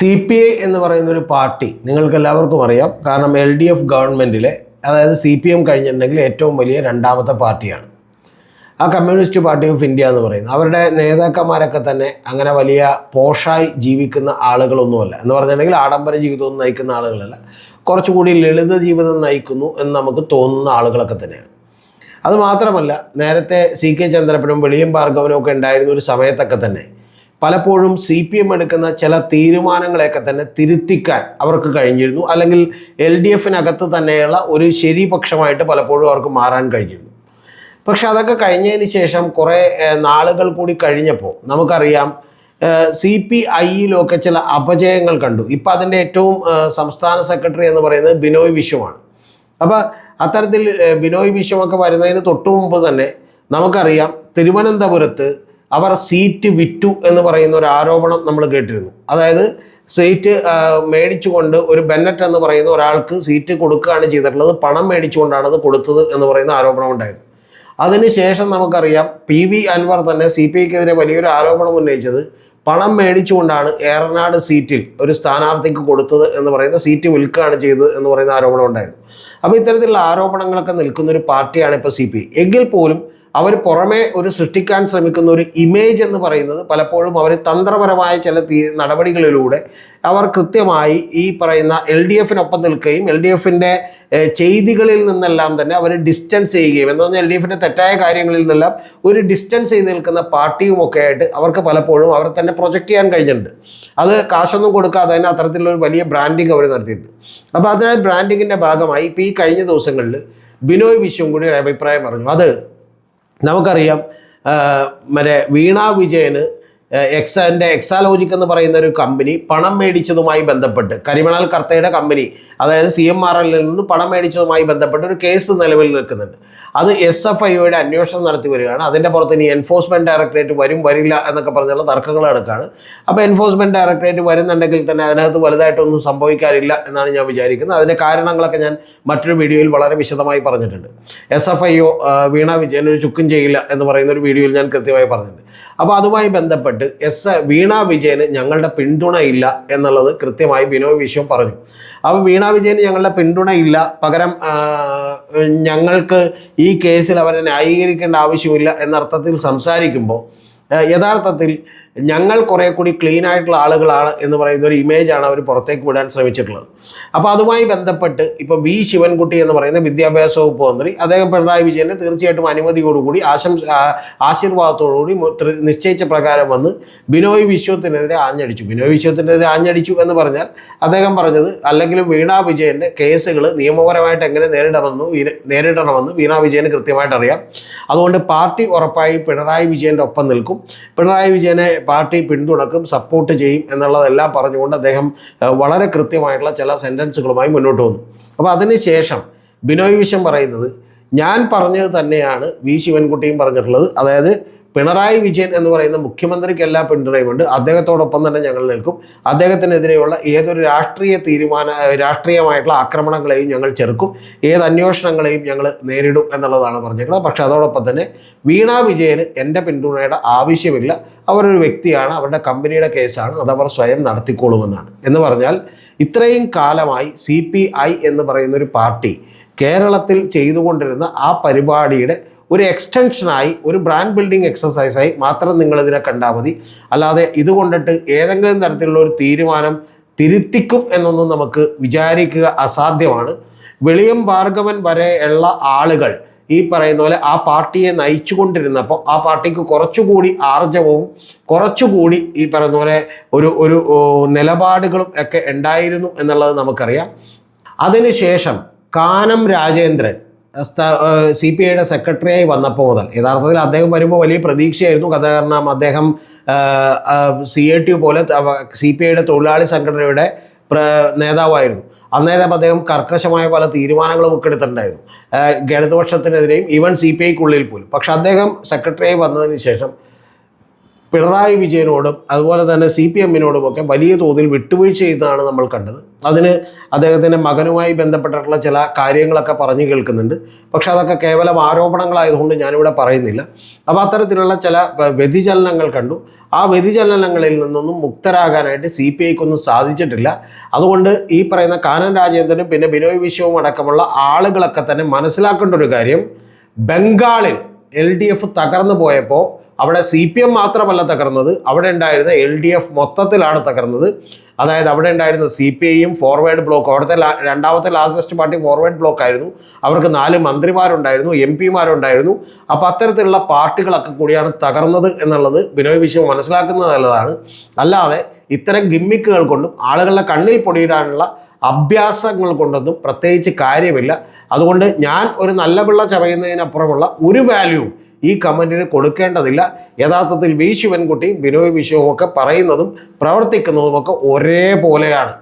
C P I എന്ന് പറയുന്ന ഒരു പാർട്ടി നിങ്ങൾക്ക് എല്ലാവർക്കും അറിയാം. കാരണം എൽ ഡി എഫ് ഗവൺമെന്റിലെ അതായത് സി പി എം കഴിഞ്ഞിട്ടുണ്ടെങ്കിൽ ഏറ്റവും വലിയ രണ്ടാമത്തെ പാർട്ടിയാണ്. ആ കമ്മ്യൂണിസ്റ്റ് പാർട്ടി ഓഫ് ഇന്ത്യ എന്ന് പറയുന്നത്. അവരുടെ നേതാക്കന്മാരൊക്കെ തന്നെ അങ്ങനെ വലിയ പോഷായി ജീവിക്കുന്ന ആളുകളൊന്നുമല്ല. എന്ന് പറഞ്ഞിട്ടുണ്ടെങ്കിൽ ആഡംബര ജീവിതം നയിക്കുന്ന ആളുകളല്ല. കുറച്ചുകൂടി ലളിത ജീവിതം നയിക്കുന്നു എന്ന് നമുക്ക് തോന്നുന്ന ആളുകളൊക്കെ തന്നെയാണ്. അതുമാത്രമല്ല നേരത്തെ സി കെ ചന്ദ്രപ്പനും വെളിയം ഭാർഗവനും ഒക്കെ ഉണ്ടായിരുന്ന ഒരു സമയത്തൊക്കെ തന്നെ പലപ്പോഴും സി പി എം എടുക്കുന്ന ചില തീരുമാനങ്ങളെയൊക്കെ തന്നെ തിരുത്തിക്കാൻ അവർക്ക് കഴിഞ്ഞിരുന്നു. അല്ലെങ്കിൽ എൽ ഡി എഫിനകത്ത് തന്നെയുള്ള ഒരു ശരിപക്ഷമായിട്ട് പലപ്പോഴും അവർക്ക് മാറാൻ കഴിഞ്ഞിരുന്നു. പക്ഷെ അതൊക്കെ കഴിഞ്ഞതിന് ശേഷം കുറേ നാളുകൾ കൂടി കഴിഞ്ഞപ്പോൾ നമുക്കറിയാം സി പി ഐയിലൊക്കെ ചില അപജയങ്ങൾ കണ്ടു. ഇപ്പം അതിന്റെ ഏറ്റവും സംസ്ഥാന സെക്രട്ടറി എന്ന് പറയുന്നത് ബിനോയ് വിശ്വമാണ്. അപ്പോൾ അത്തരത്തിൽ ബിനോയ് വിശ്വമൊക്കെ വരുന്നതിന് തൊട്ടു മുമ്പ് തന്നെ നമുക്കറിയാം തിരുവനന്തപുരത്ത് അവർ സീറ്റ് വിറ്റു എന്ന് പറയുന്ന ഒരു ആരോപണം നമ്മൾ കേട്ടിരുന്നു. അതായത് സീറ്റ് മേടിച്ചുകൊണ്ട് ഒരു ബെന്നറ്റ് എന്ന് പറയുന്ന ഒരാൾക്ക് സീറ്റ് കൊടുക്കുകയാണ് ചെയ്തിട്ടുള്ളത്. പണം മേടിച്ചുകൊണ്ടാണ് അത് കൊടുത്തത് എന്ന് പറയുന്ന ആരോപണം ഉണ്ടായിരുന്നു. അതിനുശേഷം നമുക്കറിയാം പി വി അൻവർ തന്നെ സി പി ഐക്കെതിരെ വലിയൊരു ആരോപണം ഉന്നയിച്ചത്. പണം മേടിച്ചുകൊണ്ടാണ് ഏറനാട് സീറ്റിൽ ഒരു സ്ഥാനാർത്ഥിക്ക് കൊടുത്തത് എന്ന് പറയുന്ന സീറ്റ് വിൽക്കുകയാണ് ചെയ്തത് എന്ന് പറയുന്ന ആരോപണം ഉണ്ടായിരുന്നു. അപ്പോൾ ഇത്തരത്തിലുള്ള ആരോപണങ്ങളൊക്കെ നിൽക്കുന്ന ഒരു പാർട്ടിയാണ് ഇപ്പോൾ സി പി എങ്കിൽ പോലും അവർ പുറമെ ഒരു സൃഷ്ടിക്കാൻ ശ്രമിക്കുന്ന ഒരു ഇമേജ് എന്ന് പറയുന്നത് പലപ്പോഴും അവർ തന്ത്രപരമായ ചില തീ നടപടികളിലൂടെ അവർ കൃത്യമായി ഈ പറയുന്ന എൽ ഡി എഫിനൊപ്പം നിൽക്കുകയും എൽ ഡി എഫിന്റെ ചെയ്തികളിൽ നിന്നെല്ലാം തന്നെ അവർ ഡിസ്റ്റൻസ് ചെയ്യുകയും എന്ന് പറഞ്ഞാൽ എൽ ഡി എഫിന്റെ തെറ്റായ കാര്യങ്ങളിൽ നിന്നെല്ലാം ഒരു ഡിസ്റ്റൻസ് ചെയ്ത് നിൽക്കുന്ന പാർട്ടിയുമൊക്കെ ആയിട്ട് അവർക്ക് പലപ്പോഴും അവർ തന്നെ പ്രൊജക്റ്റ് ചെയ്യാൻ കഴിഞ്ഞിട്ടുണ്ട്. അത് കാശൊന്നും കൊടുക്കാതെ തന്നെ അത്തരത്തിലുള്ള വലിയ ബ്രാൻഡിങ് അവർ നടത്തിയിട്ടുണ്ട്. അപ്പോൾ അതിനാൽ ബ്രാൻഡിങ്ങിന്റെ ഭാഗമായി ഇപ്പോൾ ഈ കഴിഞ്ഞ ദിവസങ്ങളിൽ ബിനോയ് വിശ്വം കൂടി ഒരു അഭിപ്രായം പറഞ്ഞു. അത് നമുക്കറിയാം മറ്റേ വീണ വിജയന് എക്സാന്റെ എക്സാലോജിക് എന്ന് പറയുന്ന ഒരു കമ്പനി പണം മേടിച്ചതുമായി ബന്ധപ്പെട്ട് കരിമണൽ കർത്തയുടെ കമ്പനി അതായത് സി എം ആർ എല്ലിൽ നിന്ന് പണം മേടിച്ചതുമായി ബന്ധപ്പെട്ട് ഒരു കേസ് നിലവിൽ നിൽക്കുന്നുണ്ട്. അത് എസ് എഫ് ഐയുടെ അന്വേഷണം നടത്തി വരികയാണ്. അതിന്റെ പുറത്ത് ഇനി എൻഫോഴ്സ്മെന്റ് ഡയറക്ടറേറ്റ് വരും വരില്ല എന്നൊക്കെ പറഞ്ഞുള്ള തർക്കങ്ങൾ നടക്കുകയാണ്. അപ്പോൾ എൻഫോഴ്സ്മെന്റ് ഡയറക്ടറേറ്റ് വരുന്നുണ്ടെങ്കിൽ തന്നെ അതിനകത്ത് വലുതായിട്ടൊന്നും സംഭവിക്കാറില്ല എന്നാണ് ഞാൻ വിചാരിക്കുന്നത്. അതിന്റെ കാരണങ്ങളൊക്കെ ഞാൻ മറ്റൊരു വീഡിയോയിൽ വളരെ വിശദമായി പറഞ്ഞിട്ടുണ്ട്. S F I O Veena Vijayan ഒരു ചുക്കും ചെയ്യില്ല എന്ന് പറയുന്ന ഒരു വീഡിയോയിൽ ഞാൻ കൃത്യമായി പറഞ്ഞിട്ടുണ്ട്. അപ്പോൾ അതുമായി ബന്ധപ്പെട്ട് എസ് വീണ വിജയന് ഞങ്ങളുടെ പിന്തുണയില്ല എന്നുള്ളത് കൃത്യമായി ബിനോയ് വിശ്വം പറഞ്ഞു. അപ്പോൾ വീണ വിജയന് ഞങ്ങളുടെ പിന്തുണയില്ല പകരം ഞങ്ങൾക്ക് ഈ കേസിൽ അവരെ ന്യായീകരിക്കേണ്ട ആവശ്യമില്ല എന്നർത്ഥത്തിൽ സംസാരിക്കുമ്പോൾ യഥാർത്ഥത്തിൽ ഞങ്ങൾ കുറേ കൂടി ക്ലീൻ ആയിട്ടുള്ള ആളുകളാണ് എന്ന് പറയുന്ന ഒരു ഇമേജാണ് അവർ പുറത്തേക്ക് വിടാൻ ശ്രമിച്ചിട്ടുള്ളത്. അപ്പോൾ അതുമായി ബന്ധപ്പെട്ട് ഇപ്പോൾ വി ശിവൻകുട്ടി എന്ന് പറയുന്ന വിദ്യാഭ്യാസ വകുപ്പ് മന്ത്രി അദ്ദേഹം പിണറായി വിജയനെ തീർച്ചയായിട്ടും അനുമതിയോടുകൂടി ആശംസ ആശീർവാദത്തോടുകൂടി നിശ്ചയിച്ച പ്രകാരം വന്ന് ബിനോയ് വിശ്വത്തിനെതിരെ ആഞ്ഞടിച്ചു. ബിനോയ് വിശ്വത്തിനെതിരെ ആഞ്ഞടിച്ചു എന്ന് പറഞ്ഞാൽ അദ്ദേഹം പറഞ്ഞത് അല്ലെങ്കിലും വീണ വിജയന്റെ കേസുകൾ നിയമപരമായിട്ട് എങ്ങനെ നേരിടണമെന്ന് നേരിടണമെന്ന് വീണ വിജയന് കൃത്യമായിട്ട് അറിയാം അതുകൊണ്ട് പാർട്ടി ഉറപ്പായി പിണറായി വിജയന്റെ ഒപ്പം നിൽക്കും. പിണറായി വിജയനെ പാർട്ടി പിന്തുണക്കും സപ്പോർട്ട് ചെയ്യും എന്നുള്ളതെല്ലാം പറഞ്ഞുകൊണ്ട് അദ്ദേഹം വളരെ കൃത്യമായിട്ടുള്ള ചില സെന്റൻസുകളുമായി മുന്നോട്ട് വന്നു. അപ്പോൾ അതിനുശേഷം ബിനോയ് വിശ്വം പറയുന്നത് ഞാൻ പറഞ്ഞത് തന്നെയാണ് വി ശിവൻകുട്ടിയും പറഞ്ഞിട്ടുള്ളത്. അതായത് പിണറായി വിജയൻ എന്ന് പറയുന്ന മുഖ്യമന്ത്രിക്ക് എല്ലാ പിന്തുണയുമുണ്ട് അദ്ദേഹത്തോടൊപ്പം തന്നെ ഞങ്ങൾ നിൽക്കും. അദ്ദേഹത്തിനെതിരെയുള്ള ഏതൊരു രാഷ്ട്രീയ തീരുമാന രാഷ്ട്രീയമായിട്ടുള്ള ആക്രമണങ്ങളെയും ഞങ്ങൾ ചെറുക്കും. ഏത് അന്വേഷണങ്ങളെയും ഞങ്ങൾ നേരിടും എന്നുള്ളതാണ് പറഞ്ഞിരിക്കുന്നത്. പക്ഷേ അതോടൊപ്പം തന്നെ വീണ വിജയന് എന്റെ പിന്തുണയുടെ ആവശ്യമില്ല. അവരൊരു വ്യക്തിയാണ്. അവരുടെ കമ്പനിയുടെ കേസാണ്. അതവർ സ്വയം നടത്തിക്കോളുമെന്നാണ്. എന്ന് പറഞ്ഞാൽ ഇത്രയും കാലമായി സി പി ഐ എന്ന് പറയുന്നൊരു പാർട്ടി കേരളത്തിൽ ചെയ്തുകൊണ്ടിരുന്ന ആ പരിപാടിയുടെ ഒരു എക്സ്റ്റൻഷനായി ഒരു ബ്രാൻഡ് ബിൽഡിംഗ് എക്സസൈസായി മാത്രം നിങ്ങളിതിനെ കണ്ടാൽ മതി. അല്ലാതെ ഇത് കൊണ്ടിട്ട് ഏതെങ്കിലും തരത്തിലുള്ള ഒരു തീരുമാനം തിരുത്തിക്കും എന്നൊന്നും നമുക്ക് വിചാരിക്കുക അസാധ്യമാണ്. വെളിയം ഭാർഗവൻ വരെയുള്ള ആളുകൾ ഈ പറയുന്ന പോലെ ആ പാർട്ടിയെ നയിച്ചുകൊണ്ടിരുന്നപ്പോൾ ആ പാർട്ടിക്ക് കുറച്ചുകൂടി ആർജവവും കുറച്ചുകൂടി ഈ പറയുന്ന പോലെ ഒരു ഒരു നിലപാടുകളും ഒക്കെ ഉണ്ടായിരുന്നു എന്നുള്ളത് നമുക്കറിയാം. അതിനുശേഷം കാനം രാജേന്ദ്രൻ സി പി ഐയുടെ സെക്രട്ടറിയായി വന്നപ്പോൾ മുതൽ. യഥാർത്ഥത്തിൽ അദ്ദേഹം വരുമ്പോൾ വലിയ പ്രതീക്ഷയായിരുന്നു. കഥ കാരണം അദ്ദേഹം സി എ ടി പോലെ സി പി ഐയുടെ തൊഴിലാളി സംഘടനയുടെ നേതാവായിരുന്നു. അന്നേരം അദ്ദേഹം കർക്കശമായ പല തീരുമാനങ്ങളും ഒക്കെ എടുത്തിട്ടുണ്ടായിരുന്നു. ഗണിതപക്ഷത്തിനെതിരെയും ഈവൻ സി പി ഐക്കുള്ളിൽ പോലും. പക്ഷെ അദ്ദേഹം സെക്രട്ടറിയായി വന്നതിന് ശേഷം പിണറായി വിജയനോടും അതുപോലെ തന്നെ സി പി എമ്മിനോടുമൊക്കെ വലിയ തോതിൽ വിട്ടുവീഴ്ച ചെയ്തതാണ് നമ്മൾ കണ്ടത്. അതിന് അദ്ദേഹത്തിന്റെ മകനുമായി ബന്ധപ്പെട്ടിട്ടുള്ള ചില കാര്യങ്ങളൊക്കെ പറഞ്ഞു കേൾക്കുന്നുണ്ട്. പക്ഷെ അതൊക്കെ കേവലം ആരോപണങ്ങളായതുകൊണ്ട് ഞാനിവിടെ പറയുന്നില്ല. അപ്പോൾ അത്തരത്തിലുള്ള ചില വ്യതിചലനങ്ങൾ കണ്ടു. ആ വ്യതിചലനങ്ങളിൽ നിന്നൊന്നും മുക്തരാകാനായിട്ട് സി പി ഐക്കൊന്നും സാധിച്ചിട്ടില്ല. അതുകൊണ്ട് ഈ പറയുന്ന കാനൻ രാജേന്ദ്രനും പിന്നെ ബിനോയ് വിശ്വവും അടക്കമുള്ള ആളുകളൊക്കെ തന്നെ മനസ്സിലാക്കേണ്ട ഒരു കാര്യം ബംഗാളിൽ എൽ ഡി എഫ് തകർന്നു പോയപ്പോൾ അവിടെ സി പി എം മാത്രമല്ല തകർന്നത്. അവിടെ ഉണ്ടായിരുന്ന എൽ ഡി എഫ് മൊത്തത്തിലാണ് തകർന്നത്. അതായത് അവിടെ ഉണ്ടായിരുന്ന സി പി ഐയും ഫോർവേഡ് ബ്ലോക്ക് അവിടുത്തെ രണ്ടാമത്തെ ലാർജസ്റ്റ് പാർട്ടി ഫോർവേഡ് ബ്ലോക്ക് ആയിരുന്നു. അവർക്ക് നാല് മന്ത്രിമാരുണ്ടായിരുന്നു എം പിമാരുണ്ടായിരുന്നു അപ്പോൾ അത്തരത്തിലുള്ള പാർട്ടികളൊക്കെ കൂടിയാണ് തകർന്നത് എന്നുള്ളത് ബിനോയ് വിശ്വം മനസ്സിലാക്കുന്നത് നല്ലതാണ്. അല്ലാതെ ഇത്തരം ഗിമ്മിക്കുകൾ കൊണ്ടും ആളുകളുടെ കണ്ണിൽ പൊടിയിടാനുള്ള അഭ്യാസങ്ങൾ കൊണ്ടൊന്നും പ്രത്യേകിച്ച് കാര്യമില്ല. അതുകൊണ്ട് ഞാൻ ഒരു നല്ല പിള്ള ചമയുന്നതിനപ്പുറമുള്ള ഒരു വാല്യൂവും ഈ കമന്റിന് കൊടുക്കേണ്ടതില്ല. യഥാർത്ഥത്തിൽ വി ശിവൻകുട്ടിയും ബിനോയ് വിശ്വവും ഒക്കെ പറയുന്നതും പ്രവർത്തിക്കുന്നതുമൊക്കെ ഒരേപോലെയാണ്.